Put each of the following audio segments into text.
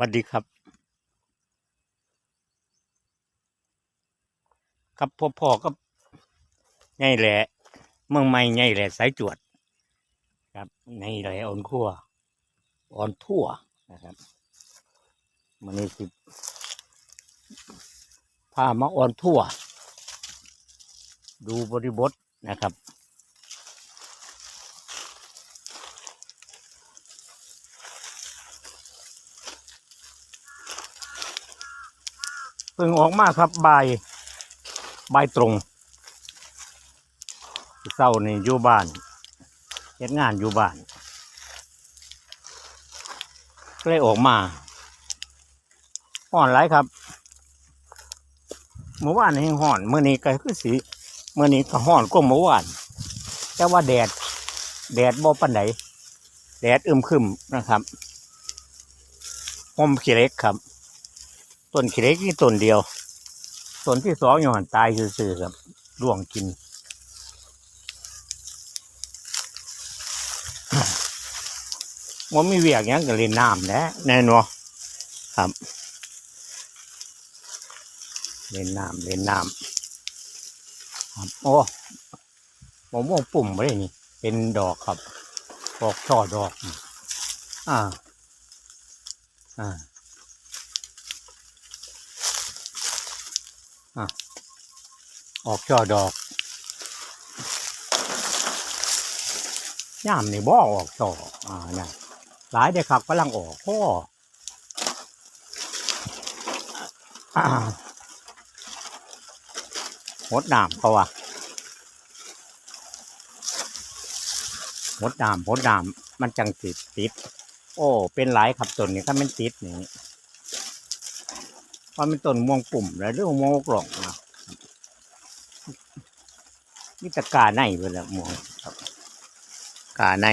สวัสดีครับ ครับพ่อพ่อก็ไงแหละ เมืองใหม่ไงแหละสายจวด ครับในแหละอ่อนขั้วอ่อนทั่วนะครับมันนี้สิพามาอ่อนทั่ว ดูบริบทนะครับ เพิ่งออกมาครับใบ่ายบ่ายตรงเศร้านี่อยู่บ้านเฮ็ดงานอยู่บ้านก็เลยออกมาห่อนไรครับเมื่อวานนี่ห่อนเมื่อนี้ก็คือสีเมื่อนี้ก็ห่อนก็เมื่อวาน แต่ว่าแดด แดดบ่ปันไหนแดดอึมครึมนะครับหอมขี้เล็กครับ ต้นขี้เหล็กนี่ต้นเดียวต้นที่สองอยู่หันตายซื่อๆครับร่วงกินว่ามีเวียกหยังก็เล่นน้ำแหละแน่นอนครับเล่นน้ำเล่นน้ำครับโอ้มะม่วงปุ่มไม่ได้นี่ เป็นดอกครับดอกช่อดอก อ่า อ่า ออกช่อดอกย่ามนี่บ่ออกช่ออ่านี่หลายเด็กขับกำลังออกพ่ออ่าหดน้ำเขาว่าหดน้ำหดน้ำมันจังติดติด โอ้ เป็นหลายขับตนนี่ก็มันติดนี่ ว่าเป็นต้นม่วงปุ่มแล้วเรื่องม่วงกล่องนะนี่ตะกาในเวลาหมองครับ กาใน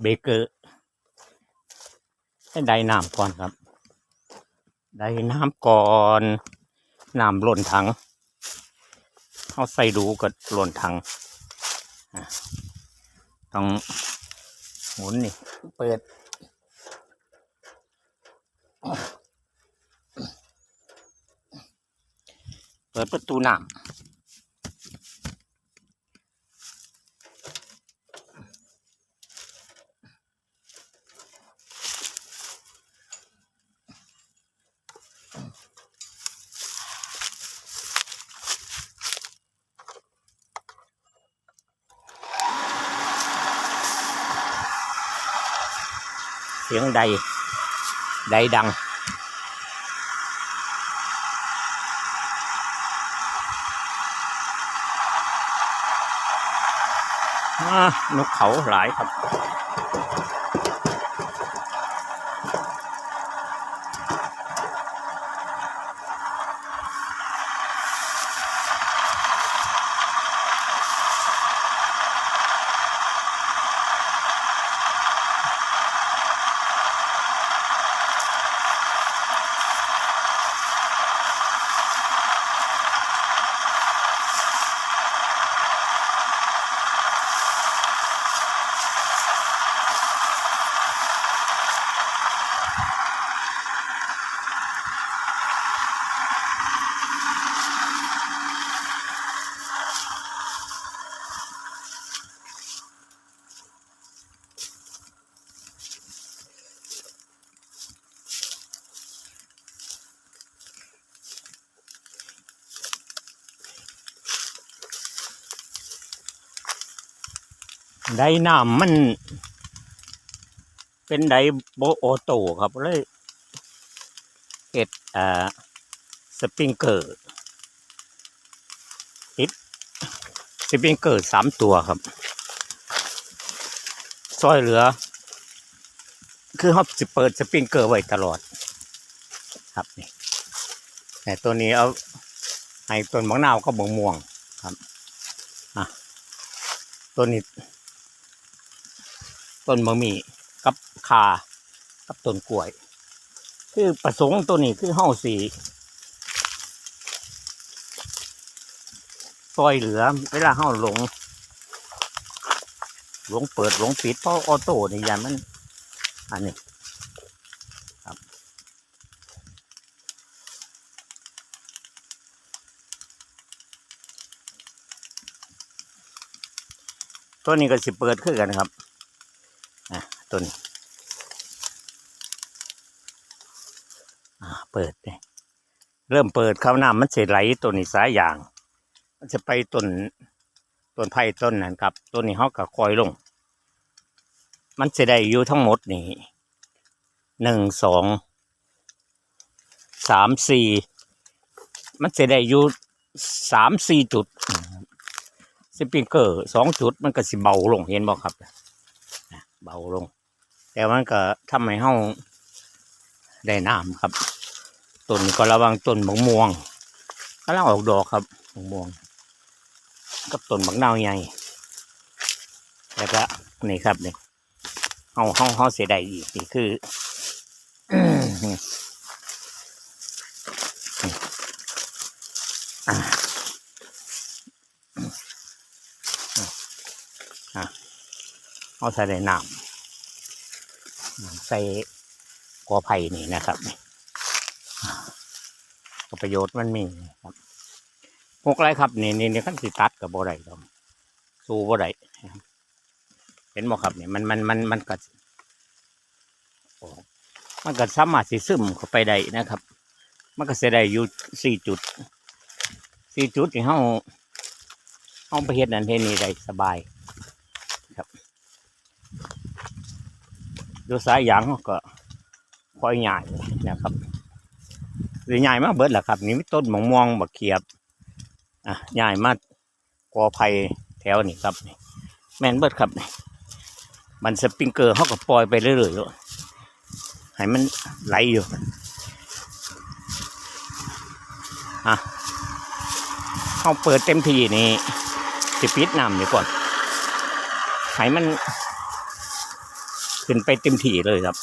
เบเกอร์ให้ได้น้ำก่อนครับ ได้น้ำก่อนน้ำหล่นถังเขาใส่ดูก็หล่นถังต้องหมุนนี่ เปิด เปิดประตูน้ำ เสียงใดใดดั ไดน้ำมัน เป็นไดโบโอโตครับเลยเอ็ดอ่าสปริงเกอร์ติดสปริงเกอร์สามตัวครับซอยเหลือ คือเขาจะเปิดสปริงเกอร์ไว้ตลอด ครับนี่แต่ตัวนี้เอาให้ต้นมะนาวก็บงม่วงครับอะตัวนี้ ต้นมะมีกับคากับต้นกล้วย คือประสงค์ตัวนี้คือเฮาสีซอยเหลือ เวลาเฮาหลง หลงเปิดหลงปิดเพราะออโต้นี่ยานมัน อันนี้ครับ ตัวนี้ก็สิเปิดขึ้นกันครับ ตัวนี้อ่าเปิดเนี่ยเริ่มเปิดเข้าน้ำมันเสียไหลตัวนี้สายอย่าง มันจะไปต้นต้นไผ่ต้นนั้นครับต้นนี้เขาก็คอยลง มันจะได้อยู่ทั้งหมดนี่หนึ่งสองสามสี่มันจะได้อยู่สามสี่จุดสปริงเกอร์สองจุดมันก็สิเบาลงเห็นบ่ครับ เบาลง แต่มันก็ทำให้เฮาได้น้ำครับต้นก็ระวังต้นมะม่วงกำลังออกดอกครับมะม่วง กับต้นบักนาวใหญ่แล้วก็นี่ครับนี่เฮาเฮาเฮาเสียดายอีกนี่คืออ่าอ่าเอาใส่ในน้ำ ใส่กอไผ่นี่นะครับนี่ประโยชน์มันมีครับพวกไรครับนี่นี่นี่ขั้นสิตัดกับบ่ได้ดอกสู้บ่ไรเห็นบ่ครับนี่มันมันมันมันก็โอ้มันก็สามารถสิซึมเข้าไปได้นะครับ มันก็จะได้อยู่สี่จุดสี่จุดที่เฮาเฮาไปเฮ็ดนั่นเฮ็ดนี่ได้สบาย ครับ ดูสายยางก็ค่อยใหญ่นะครับหรือใหญ่มากเบิดแหละครับนี่มีต้นมะม่วงบักเขียบอะใหญ่มากกอไผ่แถวนี่ครับแม่นเบิดครับนี่มันสปริงเกอร์เขาก็ปล่อยไปเรื่อยๆอยู่ให้มันไหลอยู่อะเขาเปิดเต็มที่นี่สิปิดน้ำนี่ก่อนให้มัน ขึ้นไปเต็มที่เลยครับ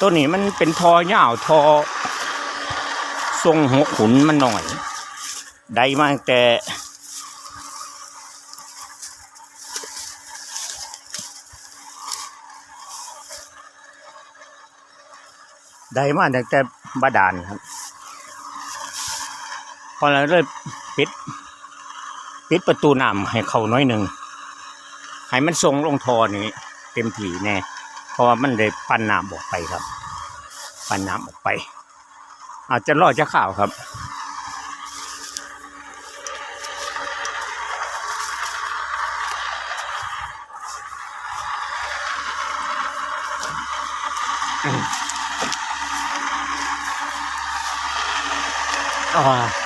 ตัวนี้มันเป็นทอยาวทอ ทรงหัวขุนมันหน่อย ได้มาตั้งแต่ ได้มาตั้งแต่บาดาลครับพอเราเลยปิด ปิดประตูน้ำให้เขาน้อยหนึ่งให้มันทรงลงทอนี้เต็มถี่แน่ เพราะว่ามันเลยปั้นน้ำออกไปครับ ปั้นน้ำออกไป อาจจะรอดจะข่าวครับอ่า